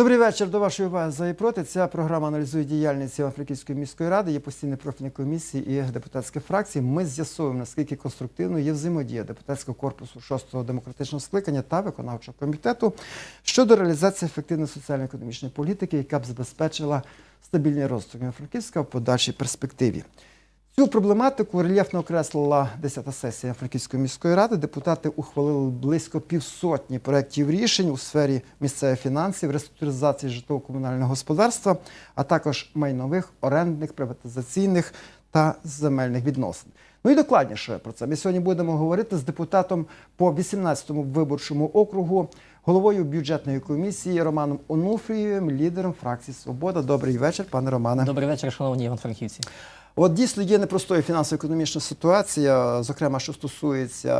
Добрий вечір. До вашої уваги за і проти. Ця програма аналізує діяльність Івано-Франківської міської ради, є постійні профільні комісії і депутатські фракції. Ми з'ясуємо, наскільки конструктивною є взаємодія депутатського корпусу 6-го демократичного скликання та виконавчого комітету щодо реалізації ефективної соціально-економічної політики, яка б забезпечила стабільний розвиток Івано-Франківська в подальшій перспективі. Цю проблематику рельєфно окреслила 10-та сесія Франківської міської ради. Депутати ухвалили близько півсотні проєктів рішень у сфері місцевих фінансів, реструктуризації житлово-комунального господарства, а також майнових, орендних, приватизаційних та земельних відносин. Ну і докладніше про це. Ми сьогодні будемо говорити з депутатом по 18-му виборчому округу, головою бюджетної комісії Романом Онуфрієвим, лідером фракції Свобода. Добрий вечір, пане Романе. Добрий вечір, шановні іван-франківці. От дійсно є непростою фінансово-економічна ситуація, зокрема, що стосується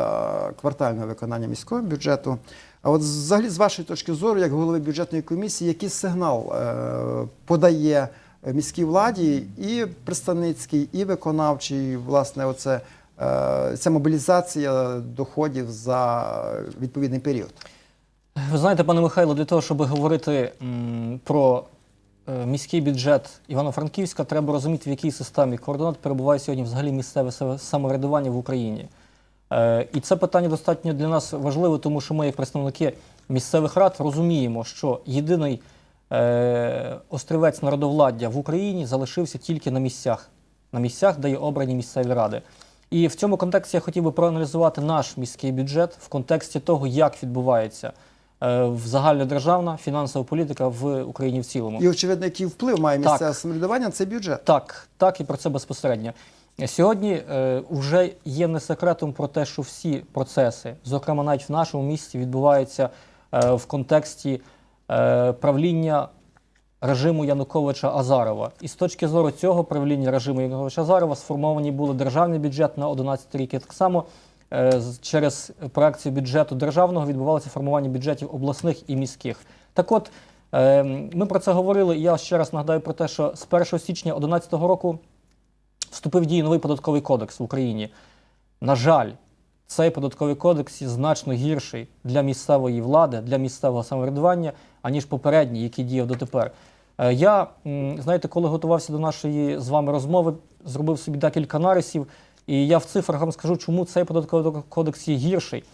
квартального виконання міського бюджету. А от взагалі, з вашої точки зору, як голови бюджетної комісії, який сигнал е, подає міській владі і представницькій, і виконавчій, власне, оце, е, ця мобілізація доходів за відповідний період? Ви знаєте, пане Михайло, для того, щоб говорити про міський бюджет Івано-Франківська, треба розуміти, в якій системі координат перебуває сьогодні взагалі місцеве самоврядування в Україні. Е, і це питання достатньо для нас важливе, тому що ми, як представники місцевих рад, розуміємо, що єдиний е, острівець народовладдя в Україні залишився тільки на місцях, на місцях, де є обрані місцеві ради. І в цьому контексті я хотів би проаналізувати наш міський бюджет в контексті того, як відбувається е, загальнодержавна фінансова політика в Україні в цілому. І очевидно, який вплив має Так. самоврядування цей бюджет. Так, так і про це безпосередньо. Сьогодні е, вже є не секретом про те, що всі процеси, зокрема навіть в нашому місті, відбуваються е, в контексті е, правління режиму Януковича Азарова. І з точки зору цього правління режиму Януковича Азарова сформовані були державний бюджет на 11 рік. І так само е, через проекцію бюджету державного відбувалося формування бюджетів обласних і міських. Так от, е, ми про це говорили, я ще раз нагадаю про те, що з 1 січня 2011 року вступив в дію новий податковий кодекс в Україні. На жаль, цей податковий кодекс значно гірший для місцевої влади, для місцевого самоврядування, аніж попередній, який діяв дотепер. Е, Я, знаєте, коли готувався до нашої з вами розмови, зробив собі декілька нарисів, і я в цифрах вам скажу, чому цей податковий кодекс є гірший.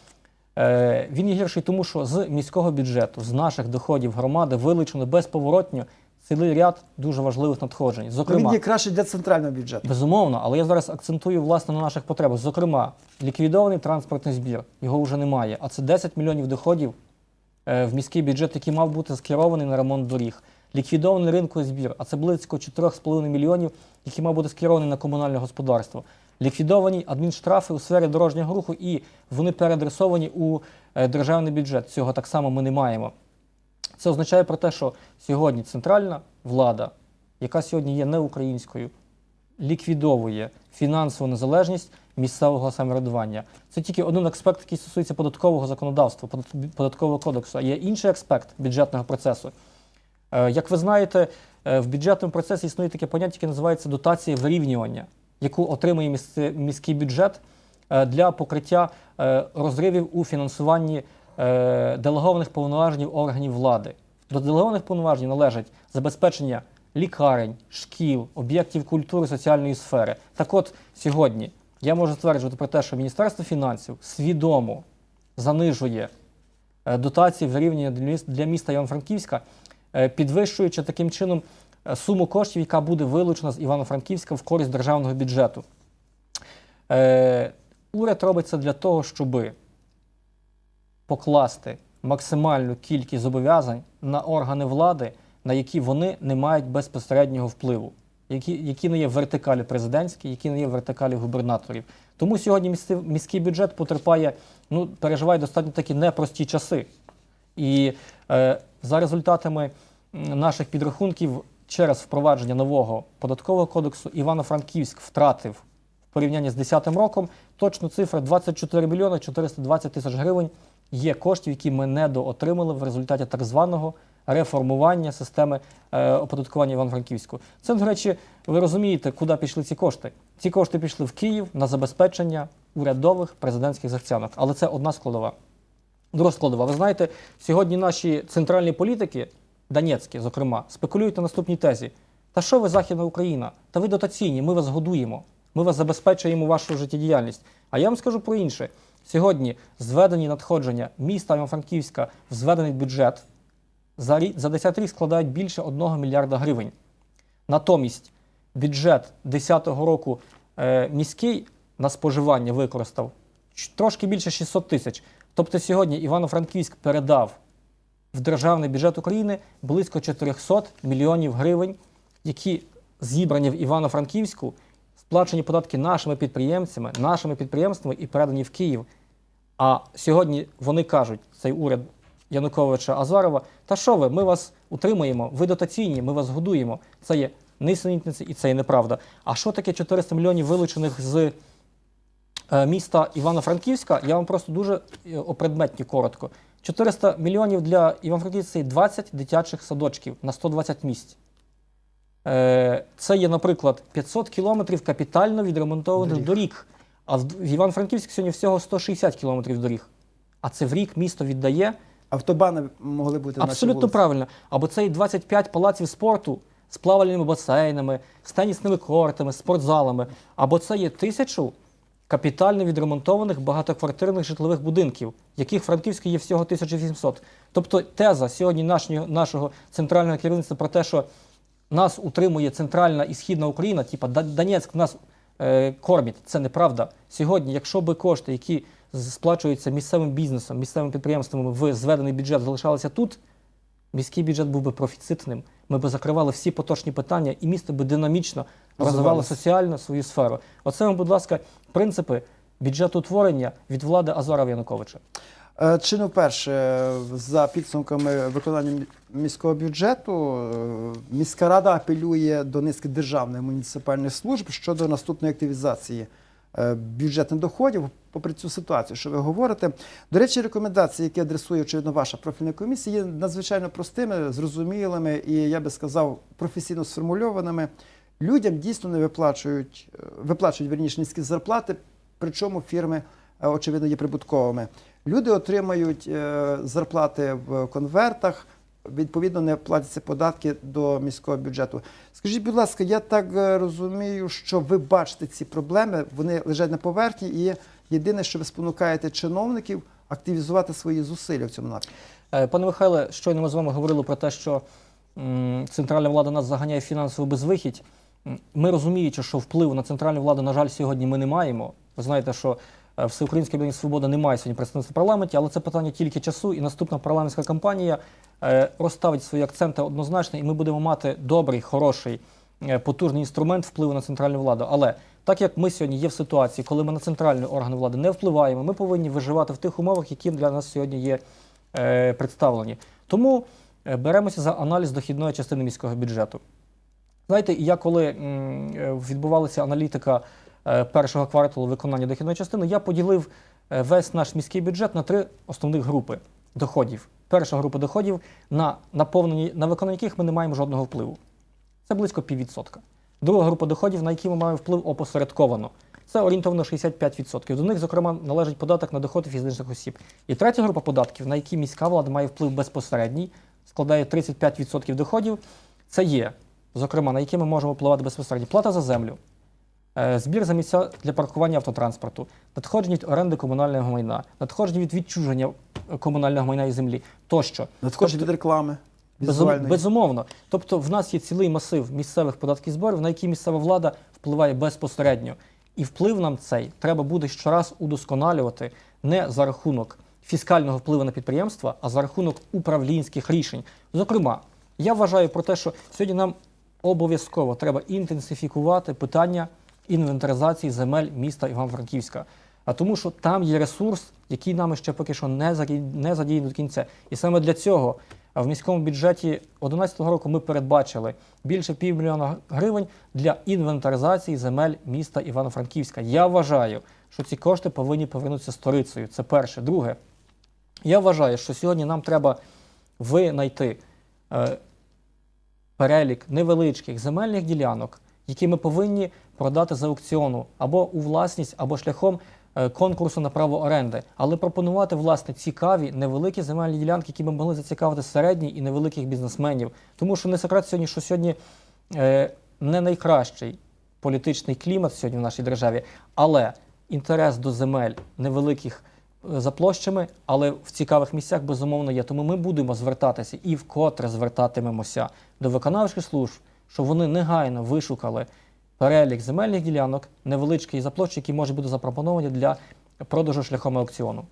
Е, Він є гірший, тому що з міського бюджету, з наших доходів громади вилучено безповоротньо цілий ряд дуже важливих надходжень. Ну, Зокрема, Він є краще для центрального бюджету. Безумовно, але я зараз акцентую власне на наших потребах. Зокрема, ліквідований транспортний збір, його вже немає. А це 10 мільйонів доходів е, в міський бюджет, який мав бути скерований на ремонт доріг. Ліквідований ринковий збір, а це близько 4,5 мільйонів, який мав бути скерований на комунальне господарство. Ліквідовані адмінштрафи у сфері дорожнього руху, і вони переадресовані у е, державний бюджет. Цього так само ми не маємо. Це означає про те, що сьогодні центральна влада, яка сьогодні є неукраїнською, ліквідовує фінансову незалежність місцевого самоврядування. Це тільки один аспект, який стосується податкового законодавства, податкового кодексу. А є інший аспект бюджетного процесу. Е, Як ви знаєте, е, в бюджетному процесі існує таке поняття, яке називається дотація вирівнювання, яку отримує міський бюджет е, для покриття е, розривів у фінансуванні е, делегованих повноважень органів влади. До делегованих повноважень належать забезпечення лікарень, шкіл, об'єктів культури, соціальної сфери. Так от сьогодні я можу стверджувати про те, що Міністерство фінансів свідомо занижує дотації в рівні для міс- для міста Івано-Франківська, е, підвищуючи таким чином суму коштів, яка буде вилучена з Івано-Франківська в користь державного бюджету. Е, Уряд робить це для того, щоб покласти максимальну кількість зобов'язань на органи влади, на які вони не мають безпосереднього впливу, які, які не є в вертикалі президентській, які не є в вертикалі губернаторів. Тому сьогодні місцев- міський бюджет потерпає, ну, переживає достатньо такі непрості часи. І е, за результатами наших підрахунків, через впровадження нового податкового кодексу Івано-Франківськ втратив в порівнянні з 2010 роком точно цифра 24 мільйони 420 тисяч гривень є коштів, які ми недоотримали в результаті так званого реформування системи е, оподаткування Івано-Франківську. Це, до речі, ви розумієте, куди пішли ці кошти. Ці кошти пішли в Київ на забезпечення урядових президентських захцянок. Але це одна складова. Друга складова. Ви знаєте, сьогодні наші центральні політики Донецьке, зокрема, спекулюють на наступній тезі. Та що ви Західна Україна? Та ви дотаційні, ми вас годуємо, ми вас забезпечуємо вашу життєдіяльність. А я вам скажу про інше. Сьогодні зведені надходження міста Івано-Франківська в зведений бюджет за, за 10 рік складають більше 1 мільярда гривень. Натомість бюджет 2010 року е, міський на споживання використав трошки більше 600 тисяч. Тобто сьогодні Івано-Франківськ передав в державний бюджет України близько 400 мільйонів гривень, які зібрані в Івано-Франківську, сплачені податки нашими підприємцями, нашими підприємствами і передані в Київ. А сьогодні вони кажуть, цей уряд Януковича Азарова, та що ви, ми вас утримуємо, ви дотаційні, ми вас годуємо. Це є нісенітниці і це є неправда. А що таке 400 мільйонів вилучених з е, міста Івано-Франківська? Я вам просто дуже е, опредметні коротко. 400 мільйонів для Івано-Франківська 20 дитячих садочків на 120 місць. Е, Це є, наприклад, 500 кілометрів капітально відремонтованих Доріг. доріг. А в Івано-Франківську сьогодні всього 160 кілометрів доріг. А це в рік місто віддає Автобани могли бути абсолютно вулиці. правильно. Або це і 25 палаців спорту з плавальними басейнами, з тенісними кортами, спортзалами. Або це є тисячу капітально відремонтованих багатоквартирних житлових будинків, яких в Франківську є всього 1800. Тобто теза сьогодні нашого, нашого центрального керівництва про те, що нас утримує центральна і східна Україна, типа Донецьк нас е, кормить. Це неправда. Сьогодні, якщо би кошти, які сплачуються місцевим бізнесом, місцевими підприємствами в зведений бюджет, залишалися тут, міський бюджет був би профіцитним. Ми б закривали всі поточні питання, і місто би динамічно розвивало соціально свою сферу. Оце вам, будь ласка, принципи бюджетоутворення від влади Азарова Януковича. Е, Чи не вперше е, за підсумками виконання міського бюджету е, міська рада апелює до низки державних муніципальних служб щодо наступної активізації бюджетних доходів, попри цю ситуацію, що ви говорите. До речі, рекомендації, які адресує очевидно ваша профільна комісія, є надзвичайно простими, зрозумілими і я би сказав професійно сформульованими. Людям дійсно не виплачують, е, виплачують верніше низькі зарплати, причому фірми е, очевидно є прибутковими. Люди отримають е, зарплати в конвертах, відповідно не платяться податки до міського бюджету. Скажіть, будь ласка, я так розумію, що ви бачите ці проблеми, вони лежать на поверхні, і єдине, що ви спонукаєте чиновників активізувати свої зусилля в цьому напрямку. Пане Михайле, щойно ми з вами говорили про те, що центральна влада нас заганяє в фінансову безвихідь. Ми розуміючи, що впливу на центральну владу, на жаль, сьогодні ми не маємо. Ви знаєте, що е, Всеукраїнське об'єднання Свобода не має сьогодні представництва в парламенті, але це питання тільки часу, і наступна парламентська кампанія е, розставить свої акценти однозначно, і ми будемо мати добрий, хороший, е, потужний інструмент впливу на центральну владу. Але так як ми сьогодні є в ситуації, коли ми на центральні органи влади не впливаємо, ми повинні виживати в тих умовах, які для нас сьогодні є представлені. Тому беремося за аналіз дохідної частини міського бюджету. Знаєте, я коли е, відбувалася аналітика е, першого кварталу виконання дохідної частини, я поділив е, весь наш міський бюджет на три основних групи доходів. Перша група доходів, на наповнені, на виконання яких ми не маємо жодного впливу. Це близько піввідсотка. Друга група доходів, на які ми маємо вплив опосередковано. Це орієнтовно 65%. До них, зокрема, належить податок на доходи фізичних осіб. І третя група податків, на які міська влада має вплив безпосередній, складає 35% доходів. Це є, зокрема, на які ми можемо впливати безпосередньо. Плата за землю, е, збір за місця для паркування автотранспорту, надходження від оренди комунального майна, надходження від відчуження е, комунального майна і землі тощо. Надходження від реклами. Візуальної. Безумовно. Тобто в нас є цілий масив місцевих податків зборів, на які місцева влада впливає безпосередньо. І вплив нам цей треба буде щораз удосконалювати не за рахунок фіскального впливу на підприємства, а за рахунок управлінських рішень. Зокрема, я вважаю про те, що сьогодні нам обов'язково треба інтенсифікувати питання інвентаризації земель міста Івано-Франківська. А тому, що там є ресурс, який нами ще поки що не заді- задіяний до кінця. І саме для цього в міському бюджеті 2011 року ми передбачили більше півмільйона гривень для інвентаризації земель міста Івано-Франківська. Я вважаю, що ці кошти повинні повернутися сторицею. Це перше. Друге, я вважаю, що сьогодні нам треба винайти е, перелік невеличких земельних ділянок, які ми повинні продати з аукціону або у власність, або шляхом е, конкурсу на право оренди, але пропонувати власне цікаві невеликі земельні ділянки, які би могли зацікавити середній і невеликих бізнесменів. Тому що не секрет сьогодні, що сьогодні е, не найкращий політичний клімат сьогодні в нашій державі, але інтерес до земель невеликих за площами, але в цікавих місцях безумовно є. Тому ми будемо звертатися і вкотре звертатимемося до виконавчих служб, щоб вони негайно вишукали перелік земельних ділянок, невеличкий за площі, які можуть бути запропоновані для продажу шляхом аукціону.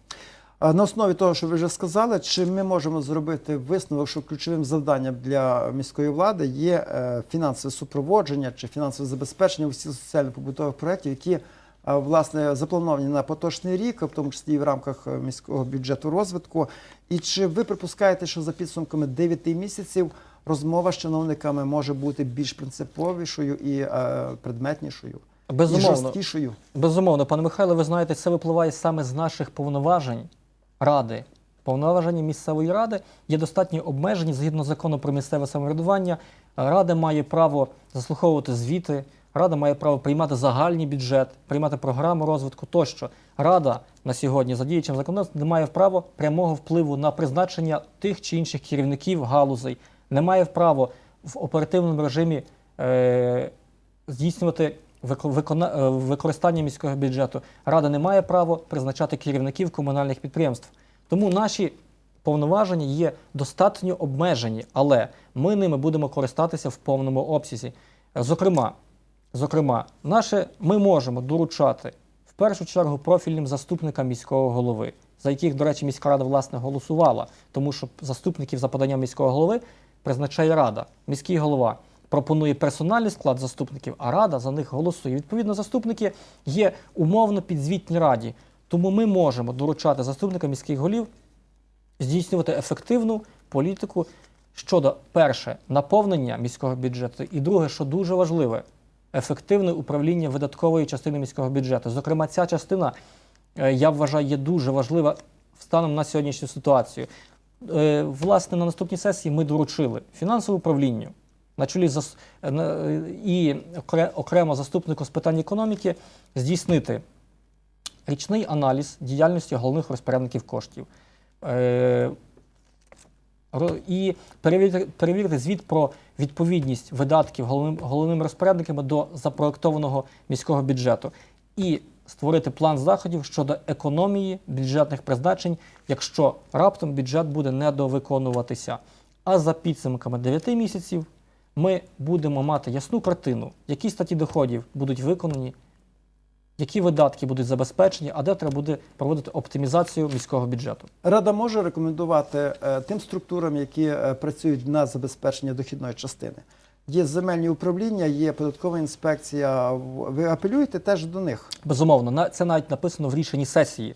На основі того, що ви вже сказали, чи ми можемо зробити висновок, що ключовим завданням для міської влади є е, фінансове супроводження чи фінансове забезпечення усіх соціально-побутових проєктів, які власне заплановані на поточний рік, в тому числі і в рамках е, міського бюджету розвитку. І чи ви припускаєте, що за підсумками 9 місяців розмова з чиновниками може бути більш принциповішою і е, предметнішою, і Безумовно, жорсткішою? Безумовно, пане Михайло, ви знаєте, це випливає саме з наших повноважень ради. Повноваження місцевої ради є достатньо обмежені згідно закону про місцеве самоврядування. Рада має право заслуховувати звіти, рада має право приймати загальний бюджет, приймати програму розвитку тощо. Рада на сьогодні за діючим законодавством не має права прямого впливу на призначення тих чи інших керівників галузей, не має права в оперативному режимі е, здійснювати вико- викона- е, використання міського бюджету. Рада не має права призначати керівників комунальних підприємств. Тому наші повноваження є достатньо обмежені, але ми ними будемо користатися в повному обсязі. Зокрема, зокрема, наше ми можемо доручати в першу чергу профільним заступникам міського голови, за яких, до речі, міська рада власне голосувала, тому що заступників за поданням міського голови призначає рада. Міський голова пропонує персональний склад заступників, а рада за них голосує. Відповідно, заступники є умовно підзвітні раді. Тому ми можемо доручати заступникам міських голів здійснювати ефективну політику щодо перше наповнення міського бюджету, і друге, що дуже важливе, ефективне управління видаткової частини міського бюджету. Зокрема, ця частина, е, я вважаю, є дуже важлива станом на сьогоднішню ситуацію. Е, Власне, на наступній сесії ми доручили фінансовому управлінню на чолі е, і окремо заступнику з питань економіки здійснити річний аналіз діяльності головних розпорядників коштів. І перевірити, перевірити звіт про відповідність видатків головним, головними розпорядниками до запроектованого міського бюджету. І створити план заходів щодо економії бюджетних призначень, якщо раптом бюджет буде недовиконуватися. А за підсумками 9 місяців ми будемо мати ясну картину, які статті доходів будуть виконані, які видатки будуть забезпечені, а де треба буде проводити оптимізацію міського бюджету. Рада може рекомендувати е, тим структурам, які е, працюють на забезпечення дохідної частини. Є земельні управління, є податкова інспекція. Ви апелюєте теж до них. Безумовно, на- це навіть написано в рішенні сесії.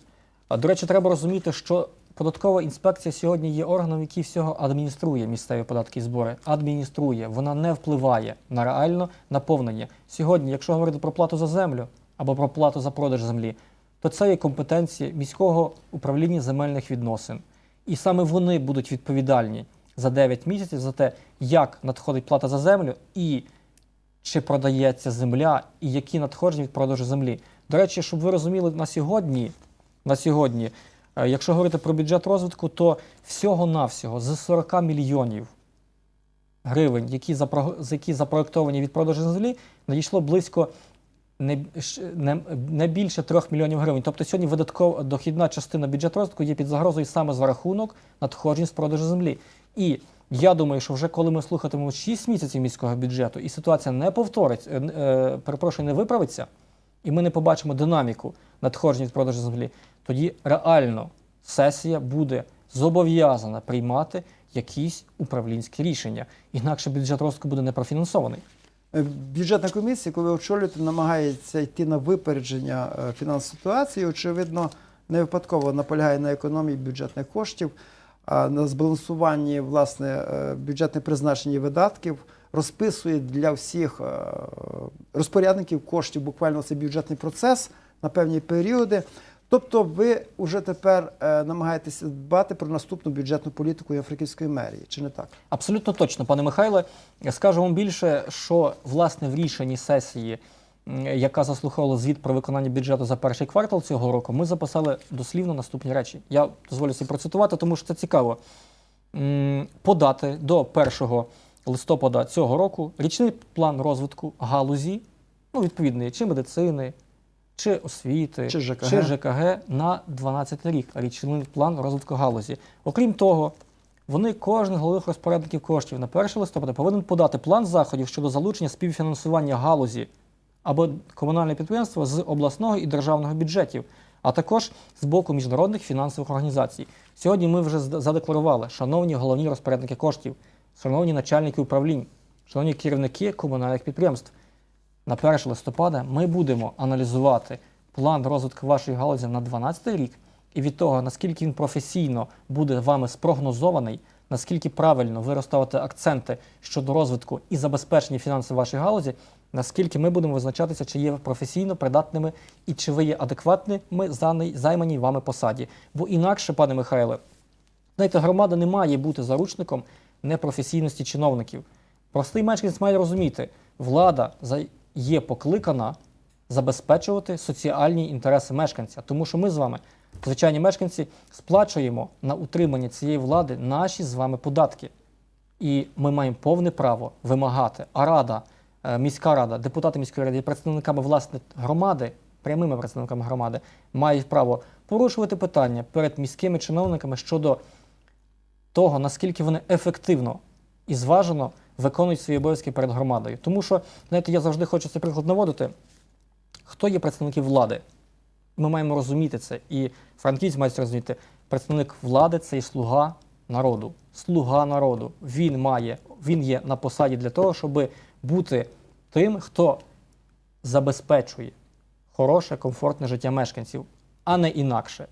До речі, треба розуміти, що податкова інспекція сьогодні є органом, який всього адмініструє місцеві податки і збори. Адмініструє, вона не впливає на реально наповнення. Сьогодні, якщо говорити про плату за землю або про плату за продаж землі, то це є компетенція міського управління земельних відносин. І саме вони будуть відповідальні за 9 місяців за те, як надходить плата за землю і чи продається земля, і які надходження від продажу землі. До речі, щоб ви розуміли, на сьогодні, на сьогодні, е, якщо говорити про бюджет розвитку, то всього-навсього з 40 мільйонів гривень, які, запро- які запроектовані від продажу землі, надійшло близько не, не, не більше 3 мільйонів гривень. Тобто сьогодні видаткова дохідна частина бюджету розвитку є під загрозою саме за рахунок надходжень з продажу землі. І я думаю, що вже коли ми слухатимемо 6 місяців міського бюджету, і ситуація не повториться, е, е, перепрошую, не виправиться, і ми не побачимо динаміку надходжень від продажу землі, тоді реально сесія буде зобов'язана приймати якісь управлінські рішення. Інакше бюджет розвитку буде непрофінансований. Е, Бюджетна комісія, коли ви очолюєте, намагається йти на випередження е, фінансової ситуації. Очевидно, не випадково наполягає на економії бюджетних коштів, на збалансуванні власне е, бюджетних призначень і видатків, розписує для всіх розпорядників коштів буквально цей бюджетний процес на певні періоди. Тобто, ви вже тепер е, намагаєтеся дбати про наступну бюджетну політику Євроківської мерії, чи не так? Абсолютно точно, пане Михайле. Скажу вам більше, що власне в рішенні сесії яка заслуховувала звіт про виконання бюджету за перший квартал цього року, ми записали дослівно наступні речі. Я дозволю собі процитувати, тому що це цікаво. Подати до 1 листопада цього року річний план розвитку галузі, ну, відповідний, чи медицини, чи освіти, Чи ЖКГ. чи ЖКГ на 12 рік. Річний план розвитку галузі. Окрім того, вони, кожен з головних розпорядників коштів на 1 листопада повинен подати план заходів щодо залучення співфінансування галузі або комунальне підприємство з обласного і державного бюджетів, а також з боку міжнародних фінансових організацій. Сьогодні ми вже задекларували, шановні головні розпорядники коштів, шановні начальники управлінь, шановні керівники комунальних підприємств. На 1 листопада ми будемо аналізувати план розвитку вашої галузі на 12 рік, і від того, наскільки він професійно буде вами спрогнозований, наскільки правильно ви розставите акценти щодо розвитку і забезпечення фінансів вашої галузі, наскільки ми будемо визначатися, чи є ви професійно придатними і чи ви є адекватними займаній вами посаді. Бо інакше, пане Михайле, Знаєте, громада не має бути заручником непрофесійності чиновників. Простий мешканець має розуміти, влада є покликана забезпечувати соціальні інтереси мешканця, тому що ми з вами, звичайні мешканці, сплачуємо на утримання цієї влади наші з вами податки. І ми маємо повне право вимагати. А рада, е, міська рада, депутати міської ради є представниками власне громади, прямими представниками громади, мають право порушувати питання перед міськими чиновниками щодо того, наскільки вони ефективно і зважено виконують свої обов'язки перед громадою. Тому що, знаєте, я завжди хочу цей приклад наводити. Хто є представники влади? Ми маємо розуміти це. І франківці мають розуміти. Представник влади це і слуга народу. Слуга народу. Він має, він є на посаді для того, щоб бути тим, хто забезпечує хороше, комфортне життя мешканців, а не інакше.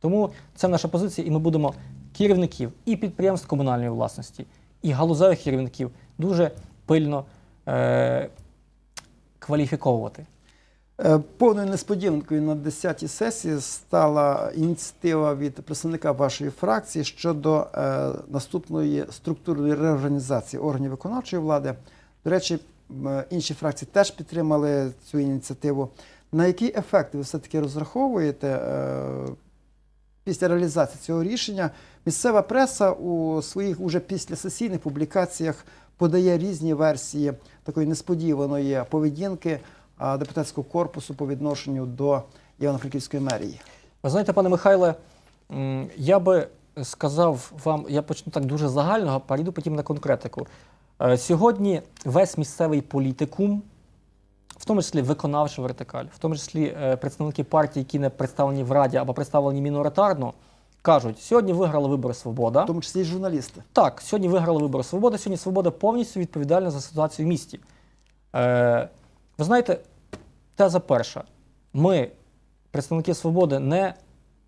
Тому це наша позиція, і ми будемо керівників і підприємств комунальної власності, і галузевих керівників дуже пильно е- кваліфіковувати. Е, Повною несподіванкою на 10-й сесії стала ініціатива від представника вашої фракції щодо е, наступної структурної реорганізації органів виконавчої влади. До речі, е, інші фракції теж підтримали цю ініціативу. На який ефект ви все-таки розраховуєте е, після реалізації цього рішення? Місцева преса у своїх уже післясесійних публікаціях подає різні версії такої несподіваної поведінки депутатського корпусу по відношенню до Івано-Франківської мерії. Ви знаєте, пане Михайле, я би сказав вам, я почну так дуже загального, перейду потім на конкретику. Е, Сьогодні весь місцевий політикум, тому числі виконавча вертикаль, в тому числі е, представники партій, які не представлені в Раді або представлені міноритарно, кажуть, сьогодні виграла вибори Свобода. В тому числі і журналісти. Так, сьогодні виграли вибори Свобода. Сьогодні Свобода повністю відповідальна за ситуацію в місті. Е, ви знаєте, теза перша. Ми, представники Свободи, не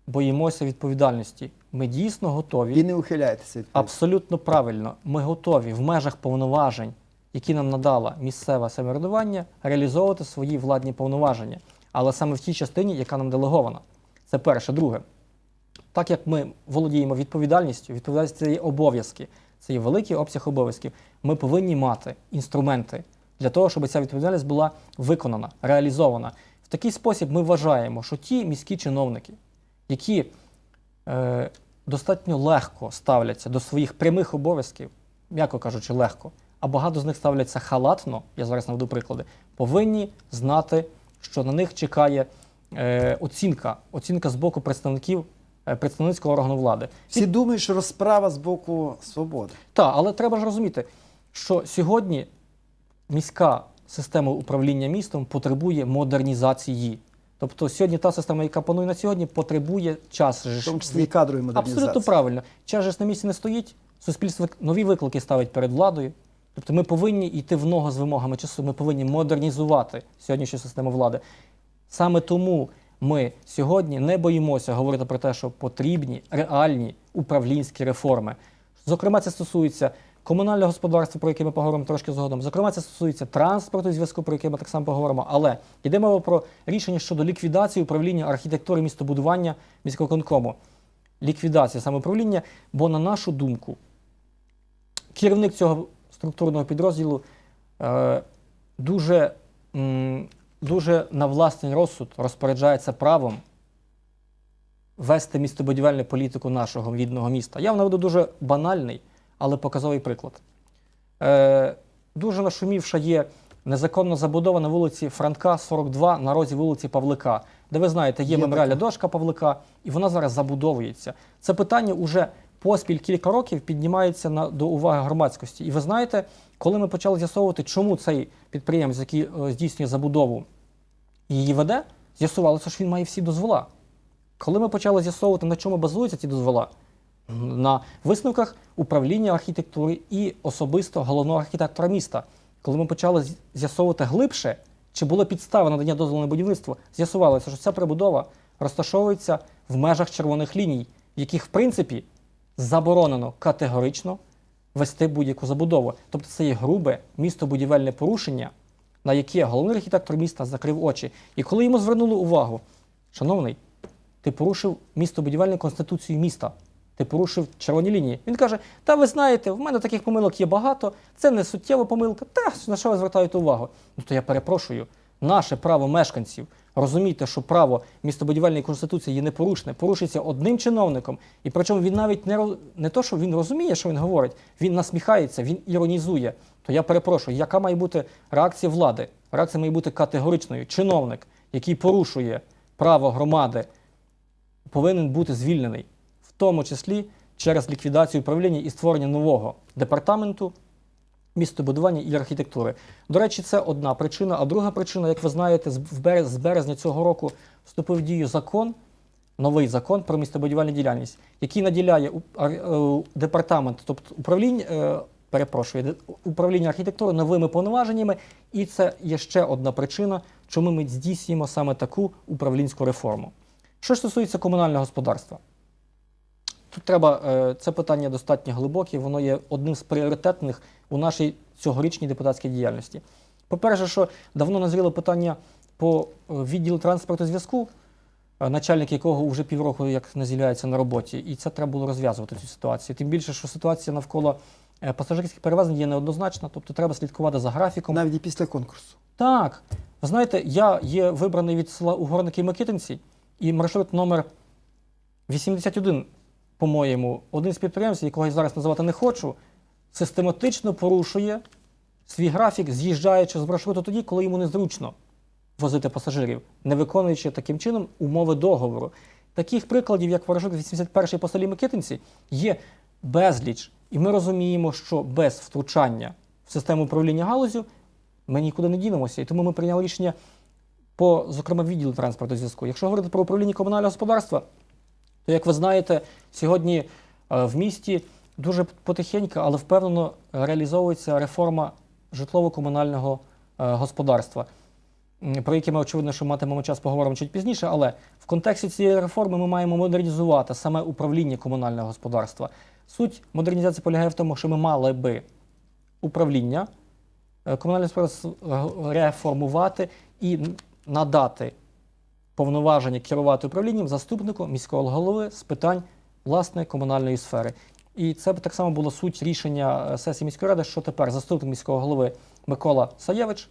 боїмося відповідальності. Ми дійсно готові. І не ухиляйтеся Абсолютно правильно. Ми готові в межах повноважень, які нам надала місцеве самоврядування, реалізовувати свої владні повноваження. Але саме в тій частині, яка нам делегована. Це перше. Друге, так як ми володіємо відповідальністю, відповідальність це є обов'язки, це є великий обсяг обов'язків. Ми повинні мати інструменти для того, щоб ця відповідальність була виконана, реалізована. В такий спосіб ми вважаємо, що ті міські чиновники, які е, достатньо легко ставляться до своїх прямих обов'язків, м'яко кажучи, легко, а багато з них ставляться халатно, я зараз наведу приклади, повинні знати, що на них чекає е, оцінка, оцінка з боку представників е, представницького органу влади. Всі думають, що розправа з боку свободи. Так, але треба ж розуміти, що сьогодні міська система управління містом потребує модернізації. Тобто сьогодні та система, яка панує на сьогодні, потребує час. В тому числі і кадрової модернізації. Абсолютно правильно. Час же ж на місці не стоїть. Суспільство нові виклики ставить перед владою. Тобто ми повинні йти в ногу з вимогами часу. Ми повинні модернізувати сьогоднішню систему влади. Саме тому ми сьогодні не боїмося говорити про те, що потрібні реальні управлінські реформи. Зокрема, це стосується комунального господарства, про яке ми поговоримо трошки згодом. Зокрема, це стосується транспорту зв'язку, про яке ми так само поговоримо. Але йде мова про рішення щодо ліквідації управління архітектури містобудування міського конкому. Ліквідація самоуправління, бо на нашу думку, керівник цього структурного підрозділу е, дуже дуже на власний розсуд розпоряджається правом вести містобудівельну політику нашого рідного міста. Я вам наведу дуже банальний, але показовий приклад. Е, дуже нашумівша є незаконна забудова на вулиці Франка, 42, на розі вулиці Павлика, де ви знаєте, є, Є меморіальна дошка Павлика, і вона зараз забудовується. Це питання уже поспіль кілька років піднімається на, до уваги громадськості. І ви знаєте, коли ми почали з'ясовувати, чому цей підприємець, який е, здійснює забудову, її веде, з'ясувалося, що він має всі дозвола. Коли ми почали з'ясовувати, на чому базуються ці дозвола, на висновках управління архітектури і особисто головного архітектора міста. Коли ми почали з'ясовувати глибше, чи були підстави надання дозволу на будівництво, з'ясувалося, що ця прибудова розташовується в межах червоних ліній, яких, в принципі, заборонено категорично вести будь-яку забудову. Тобто це є грубе містобудівельне порушення, на яке головний архітектор міста закрив очі. І коли йому звернули увагу, шановний, ти порушив містобудівельну конституцію міста. Ти порушив червоні лінії. Він каже: Та ви знаєте, в мене таких помилок є багато, це не суттєва помилка. Та на що ви звертаєте увагу? Ну то я перепрошую. Наше право мешканців розуміти, що право містобудівельної конституції є непорушне, порушується одним чиновником. І причому він навіть не роз- не то, що він розуміє, що він говорить, він насміхається, він іронізує. То я перепрошую, яка має бути реакція влади? Реакція має бути категоричною. Чиновник, який порушує право громади повинен бути звільнений, в тому числі через ліквідацію управління і створення нового департаменту містобудування і архітектури. До речі, це одна причина. А друга причина, як ви знаєте, з березня цього року вступив в дію закон, новий закон про містобудівельну діяльність, який наділяє е, департамент, тобто управління. е, Перепрошую, управління архітектури новими повноваженнями, і це є ще одна причина, чому ми здійснюємо саме таку управлінську реформу. Що ж стосується комунального господарства, тут треба е, це питання достатньо глибоке, воно є одним з пріоритетних у нашій цьогорічній депутатській діяльності. По-перше, що давно назріло питання по е, відділу транспорту зв'язку, е, начальник якого вже півроку як не з'являється на роботі, і це треба було розв'язувати цю ситуацію. Тим більше, що ситуація навколо е, пасажирських перевезень є неоднозначна, тобто треба слідкувати за графіком. Навіть і після конкурсу. Так. Ви знаєте, я є вибраний від села Угорники і Микитинці, і маршрут номер 81, по-моєму, один з підприємців, якого я зараз називати не хочу, систематично порушує свій графік, з'їжджаючи з маршруту тоді, коли йому незручно возити пасажирів, не виконуючи таким чином умови договору. Таких прикладів, як маршрут 81-й по селі Микитинці, є безліч. І ми розуміємо, що без втручання в систему управління галузю ми нікуди не дінемося. І тому ми прийняли рішення по, зокрема, відділу транспорту зв'язку. Якщо говорити про управління комунального господарства, то, як ви знаєте, сьогодні е, в місті дуже потихеньку, але впевнено реалізовується реформа житлово-комунального е, господарства, про яке ми, очевидно, що матимемо час поговоримо чуть пізніше. Але в контексті цієї реформи ми маємо модернізувати саме управління комунального господарства. Суть модернізації полягає в тому, що ми мали би управління е, комунальне господарство е, реформувати і надати повноваження керувати управлінням заступнику міського голови з питань власне комунальної сфери. І це б так само була суть рішення е, сесії міської ради, що тепер заступник міського голови Микола Саєвич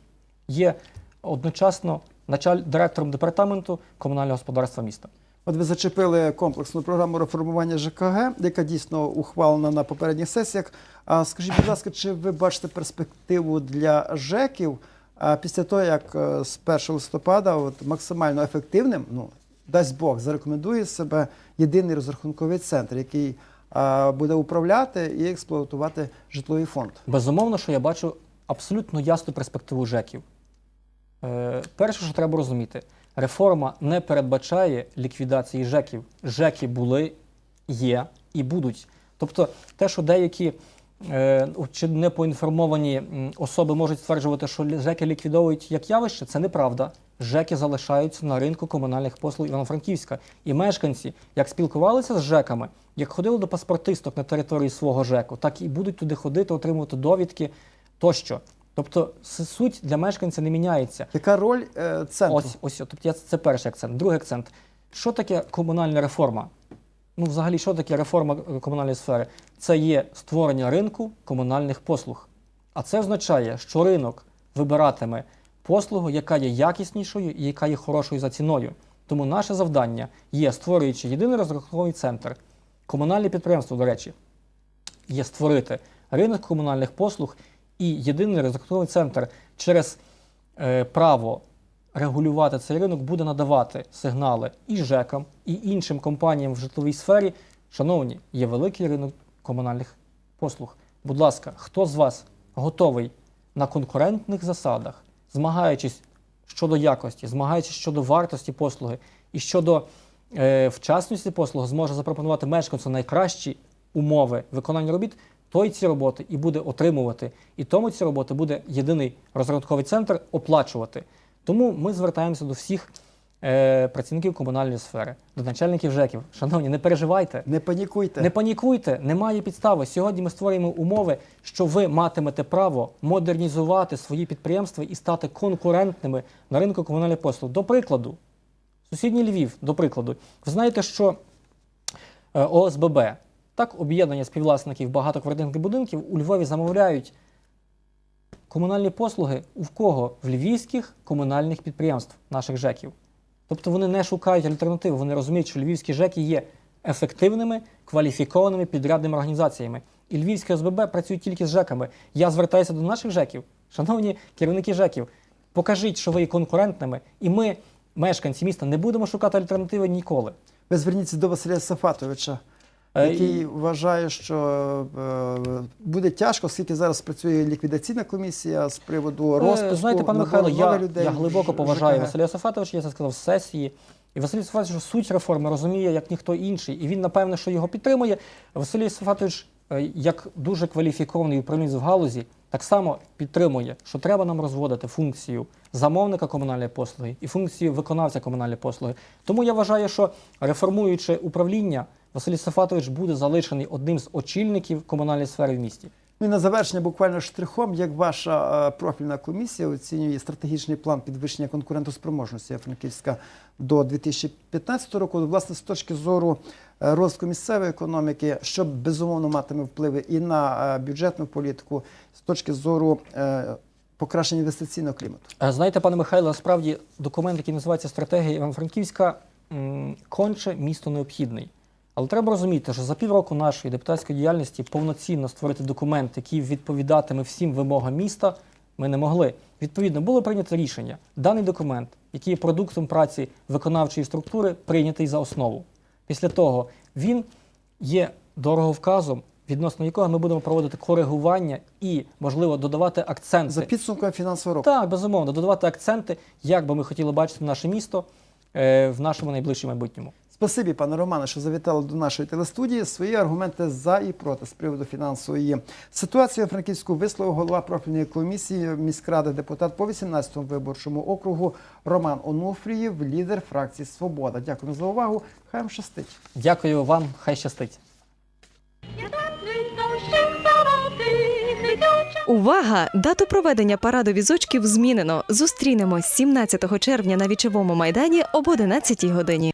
є одночасно началь... директором департаменту комунального господарства міста. От ви зачепили комплексну програму реформування ЖКГ, яка дійсно ухвалена на попередніх сесіях. А скажіть, будь ласка, чи ви бачите перспективу для ЖЕКів після того, як е, з 1 листопада от, максимально ефективним, ну дасть Бог, зарекомендує себе єдиний розрахунковий центр, який буде управляти і експлуатувати житловий фонд? Безумовно, що я бачу абсолютно ясну перспективу ЖЕКів. Е, перше, що треба розуміти, реформа не передбачає ліквідації ЖЕКів. ЖЕКи були, є і будуть. Тобто, те, що деякі е, чи не поінформовані особи можуть стверджувати, що ЖЕКи ліквідовують як явище, це неправда. ЖЕКи залишаються на ринку комунальних послуг Івано-Франківська. І мешканці, як спілкувалися з ЖЕКами, як ходили до паспортисток на території свого ЖЕКу, так і будуть туди ходити, отримувати довідки тощо. Тобто суть для мешканця не міняється. Яка роль е, центру? Ось, ось, тобто це перший акцент. Другий акцент. Що таке комунальна реформа? Ну, взагалі, що таке реформа е, комунальної сфери? Це є створення ринку комунальних послуг. А це означає, що ринок вибиратиме послугу, яка є якіснішою і яка є хорошою за ціною. Тому наше завдання є, створюючи єдиний розрахунковий центр, комунальне підприємство, до речі, є створити ринок комунальних послуг і єдиний розрахунковий центр через е, право регулювати цей ринок буде надавати сигнали і ЖЕКам, і іншим компаніям в житловій сфері. Шановні, є великий ринок комунальних послуг. Будь ласка, хто з вас готовий на конкурентних засадах, змагаючись щодо якості, змагаючись щодо вартості послуги і щодо е, вчасності послуги, зможе запропонувати мешканцю найкращі умови виконання робіт, той ці роботи і буде отримувати. І тому ці роботи буде єдиний розрахунковий центр оплачувати. Тому ми звертаємося до всіх е, працівників комунальної сфери, до начальників ЖЕКів. Шановні, не переживайте. Не панікуйте. Не панікуйте, немає підстави. Сьогодні ми створюємо умови, що ви матимете право модернізувати свої підприємства і стати конкурентними на ринку комунальних послуг. До прикладу, сусідній Львів, до прикладу, ви знаєте, що е, ОСББ, так, об'єднання співвласників багатоквартирних будинків у Львові замовляють комунальні послуги в кого? В львівських комунальних підприємств, наших ЖЕКів. Тобто вони не шукають альтернативи, вони розуміють, що львівські ЖЕКи є ефективними, кваліфікованими підрядними організаціями. І львівські ОСББ працюють тільки з ЖЕКами. Я звертаюся до наших ЖЕКів, шановні керівники ЖЕКів, покажіть, що ви є конкурентними, і ми, мешканці міста, не будемо шукати альтернативи ніколи. Ви зверніться до Василя Сафатовича, який вважає, що е, буде тяжко, оскільки зараз працює ліквідаційна комісія з приводу Е, розпуску. Знаєте, пане Михайло, я, людей я глибоко поважаю ЖКГ. Василя Сафатовича, я це сказав з сесії. І Василь Сафатович суть реформи розуміє, як ніхто інший. І він, напевне, що його підтримує. Василь Сафатович, е, як дуже кваліфікований управлінець в галузі, так само підтримує, що треба нам розводити функцію замовника комунальної послуги і функцію виконавця комунальної послуги. Тому я вважаю, що реформуючи управління, Василь Сафатович буде залишений одним з очільників комунальної сфери в місті. Ну і на завершення буквально штрихом, як ваша е, профільна комісія оцінює стратегічний план підвищення конкурентоспроможності Франківська до 2015 року, власне, з точки зору е, розвитку місцевої економіки, що безумовно матиме впливи і на е, бюджетну політику, з точки зору покращення інвестиційного клімату. Знаєте, пане Михайло, насправді документ, який називається Стратегія Івано-Франківська, конче місто необхідний. Але треба розуміти, що за півроку нашої депутатської діяльності повноцінно створити документ, який відповідатиме всім вимогам міста, ми не могли. Відповідно, було прийнято рішення. Даний документ, який є продуктом праці виконавчої структури, прийнятий за основу. Після того він є дороговказом, відносно якого ми будемо проводити коригування і, можливо, додавати акценти. За підсумками фінансового року. Так, безумовно, додавати акценти, як би ми хотіли бачити наше місто е, в нашому найближчому майбутньому. Спасибі, пане Романе, що завітали до нашої телестудії. Свої аргументи за і проти з приводу фінансової ситуації у Франківську висловив голова профільної комісії міськради депутат по 18-му виборчому округу Роман Онуфрієв, лідер фракції Свобода. Дякую за увагу. Хай вам щастить. Дякую вам, хай щастить. Увага! Дату проведення параду візочків змінено. Зустрінемось 17 червня на вічовому майдані об 11 годині.